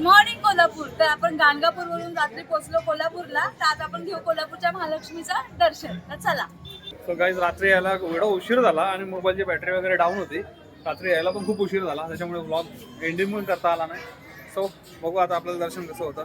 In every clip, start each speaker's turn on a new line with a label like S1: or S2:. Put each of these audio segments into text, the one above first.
S1: Good morning Kolhapur. तर आपण गाणगापूरवरून रात्री पोहोचलो कोल्हापूरला. तर आज आपण घेऊ कोल्हापूरच्या महालक्ष्मीचं दर्शन. तर चला.
S2: सो गाईज रात्री यायला एवढा उशीर झाला आणि मोबाईलची बॅटरी वगैरे डाऊन होती. रात्री यायला पण खूप उशीर झाला. त्याच्यामुळे ब्लॉग एंडिंग पण करता आला नाही. सो बघू आता आपल्याला दर्शन कसं होतं.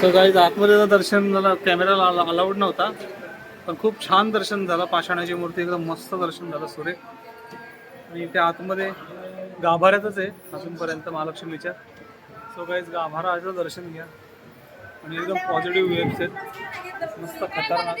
S2: सो गाईज आतमध्ये दर्शन झालं कॅमेरा अलाउड नव्हता. पण खूप छान दर्शन झालं. पाषाणाची मूर्ती एकदम मस्त दर्शन झालं सुरेख आणि त्या आतमध्ये गाभाऱ्यातच आहे. अजूनपर्यंत महालक्ष्मीच्या सो गाईज गाभाराचं दर्शन घ्या. आणि एकदम पॉझिटिव्ह वेव्स आहेत. मस्त खतरनाक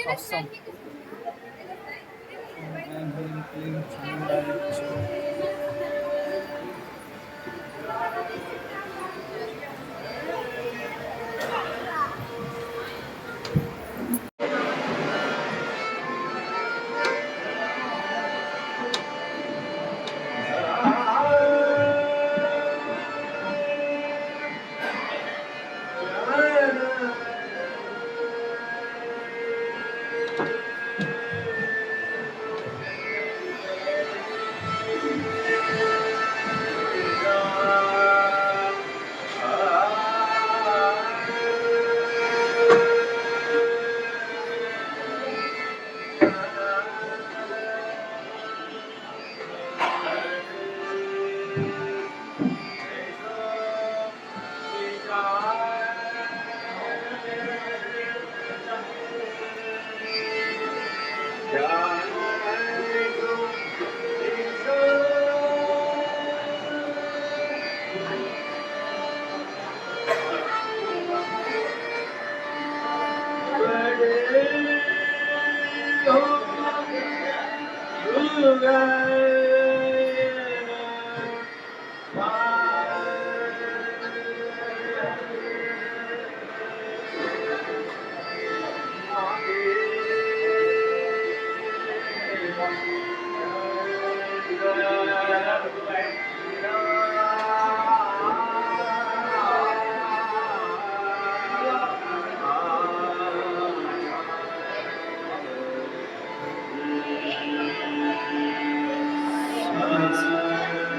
S2: Yeah.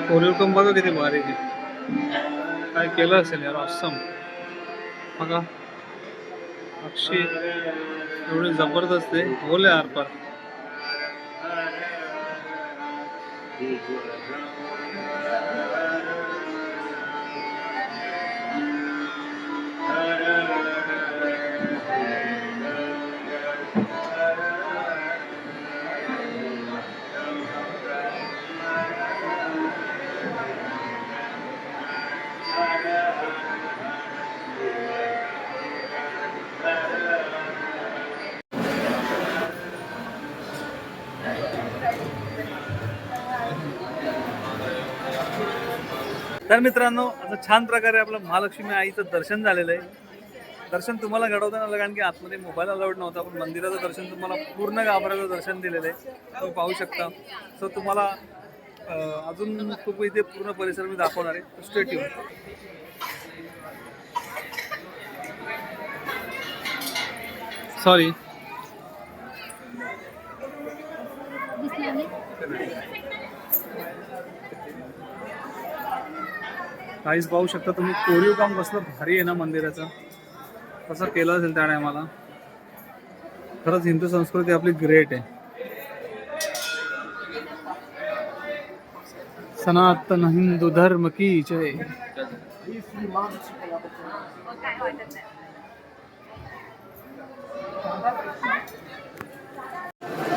S2: कोरीव कोरिओकम बघा किती भारी आहे. काय केलं असेल यार असम बघा. पक्षी एवढे जबरदस्त आहे. बोल यार पर तर मित्रांनो असं छान प्रकारे आपलं महालक्ष्मी आईचं दर्शन झालेलं आहे. दर्शन तुम्हाला घडवताना आलं कारण की आतमध्ये मोबाईल अलाउड नव्हता पण मंदिराचं दर्शन तुम्हाला पूर्ण गाभाऱ्याचं दर्शन दिलेलं आहे. तुम्ही पाहू शकता. सो तुम्हाला अजून खूप इथे पूर्ण परिसर मी दाखवणार आहे. स्टेट येऊन सॉरी काहीच पाहू शकता तुम्ही कोरीव काम कसलं भारी आहे ना मंदिराचं. कसं केलं असेल त्या टायमाला? खरंच हिंदू संस्कृती आपली ग्रेट आहे. सनातन हिंदू धर्म की जय.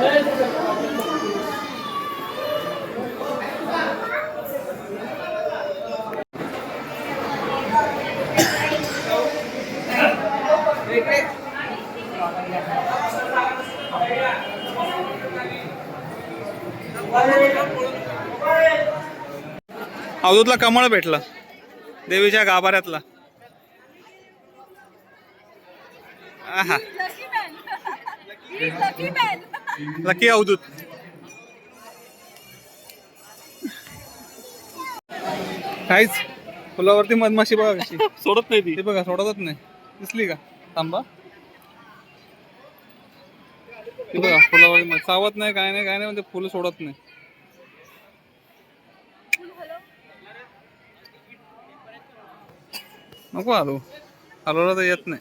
S1: Thank you.
S2: अवधूतला कमळ भेटलं. देवीच्या गाभाऱ्यातला.
S1: लकी
S2: अवधूत. काहीच. फुलावरती मधमाशी बघा कशी. सोडत नाही ती. बघा सोडतच नाही. दिसली का? थांबा. ती बघा फुलावर चावत नाही काय नाही काय नाही म्हणजे फुलं सोडत नाही. नको आलो आलोला तर येत नाही.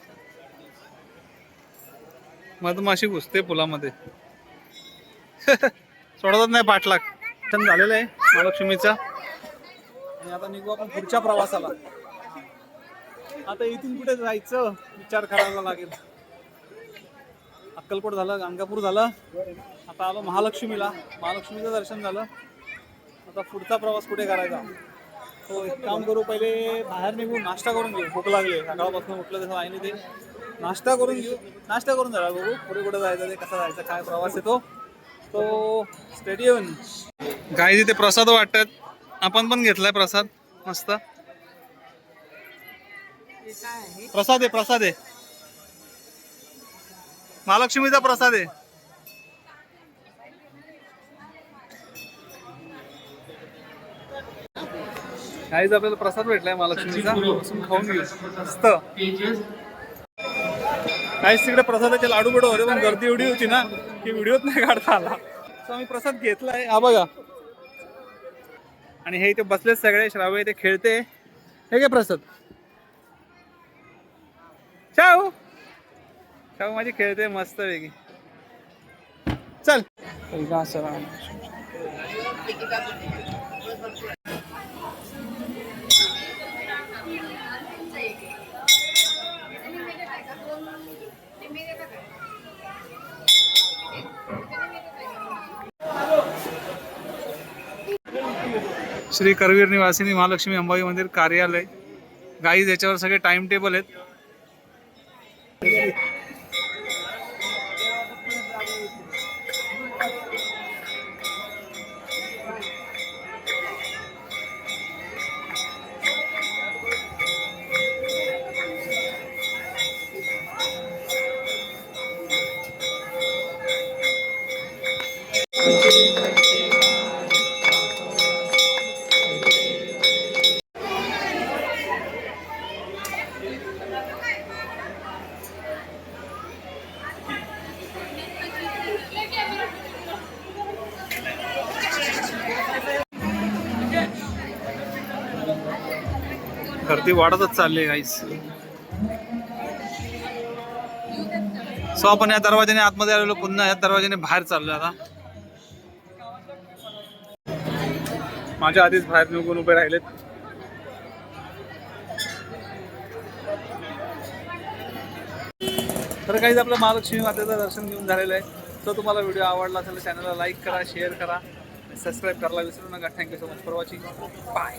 S2: मधमाशी घुसते फुलामध्ये. सोडतच नाही पाठलाग झालेला झालेलं आहे महालक्ष्मीचा आणि आता निघू आपण पुढच्या प्रवासाला. आता इथून कुठे जायचं? विचार करायला लागेल. अक्कलकोट झालं गाणगापूर झालं. आता आलो महालक्ष्मीला. महालक्ष्मीचं दर्शन झालं. आता पुढचा प्रवास कुठे करायचा? हो एक काम करू पहिले बाहेर निघू नाश्ता करून घेऊ. भूक लागली सकाळपासून उठलं तसं आईने ते. नाश्ता करून घेऊ. नाश्ता करून झाला बघू पुढे कुठे जायचं ते कसा जायचं काय प्रवास येतो तो. स्टेडियम गाई तिथे प्रसाद वाटतात. आपण पण घेतलाय प्रसाद. मस्त. प्रसाद आहे प्रसाद आहे. महालक्ष्मीचा प्रसाद आहे. काहीच आपल्याला प्रसाद भेटलाय महालक्ष्मीचा. खाऊन घेऊ. मस्त. काहीच तिकडे प्रसादाचे लाडू बिडू होते पण गर्दी एवढी होती ना की व्हिडिओत नाही काढता आला. So आम्ही प्रसाद घेतलाय. हा बघा. आणि हे इथे बसलेत सगळे श्रावय इथे खेळते. हे काय प्रसाद शाहू शाहू माझी खेळते मस्त वेगळी चल श्री करवीर निवासिनी महालक्ष्मी अंबाई मंदिर कार्यालय. गाईज याच्यावर सगळे टाइम टेबल आहेत. गर्दी वाढतच चालली गाईस सो आपण या दरवाजाने आतमध्ये आलेलो पुन्हा या दरवाजाने बाहेर चाललो आता. माझ्या आधीच बाहेर निघून उभे राहिलेत. तर काहीच आपलं महालक्ष्मी मातेचं दर्शन घेऊन झालेलं आहे. तर तुम्हाला व्हिडिओ आवडला असेल तर चॅनलला लाईक करा शेअर करा. सबस्क्राईब करायला विसरू नका. Thank you so much for watching bye